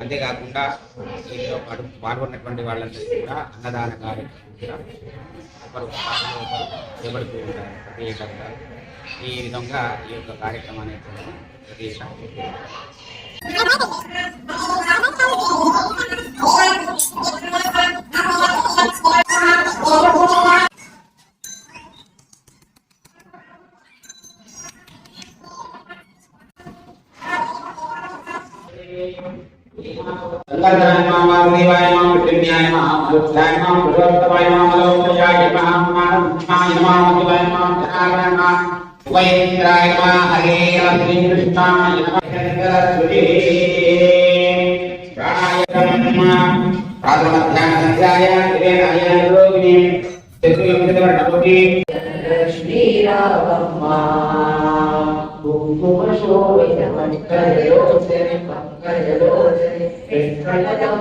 అంతేకాకుండా దీంతో పాటు పాల్గొన్నటువంటి వాళ్ళందరికీ కూడా అన్నదాన కార్యక్రమం కూడా ఒకరు చేపడుతూ ఉంటారు ప్రత్యేకంగా ఈ విధంగా ఈ యొక్క కార్యక్రమాన్ని ప్రతి ఏటా నమః వాసుదేవాయ నమః పుణ్యాయ నమః పురుషోత్తమాయ నమః లోకయాయ నమః మానవాయ నమః మధువాయ నమః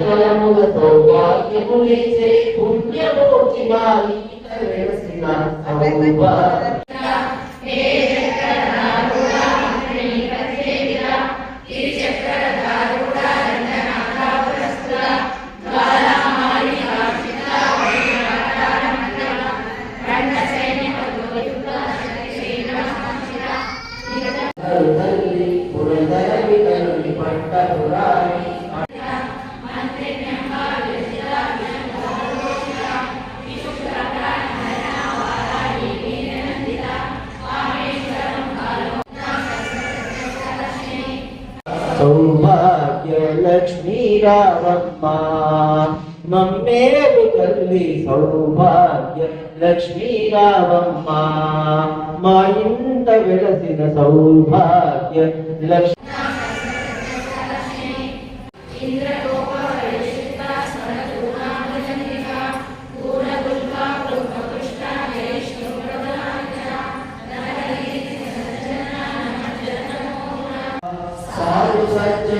చరాయ నమః వైద్రాయ నమః హరే శ్రీ కృష్ణాయ నమః వితరుని మమ్మేలు తల్లి సౌభాగ్య లక్ష్మీరావమ్మ మా ఇంట వెలసిన సౌభాగ్య లక్ష్మీ outside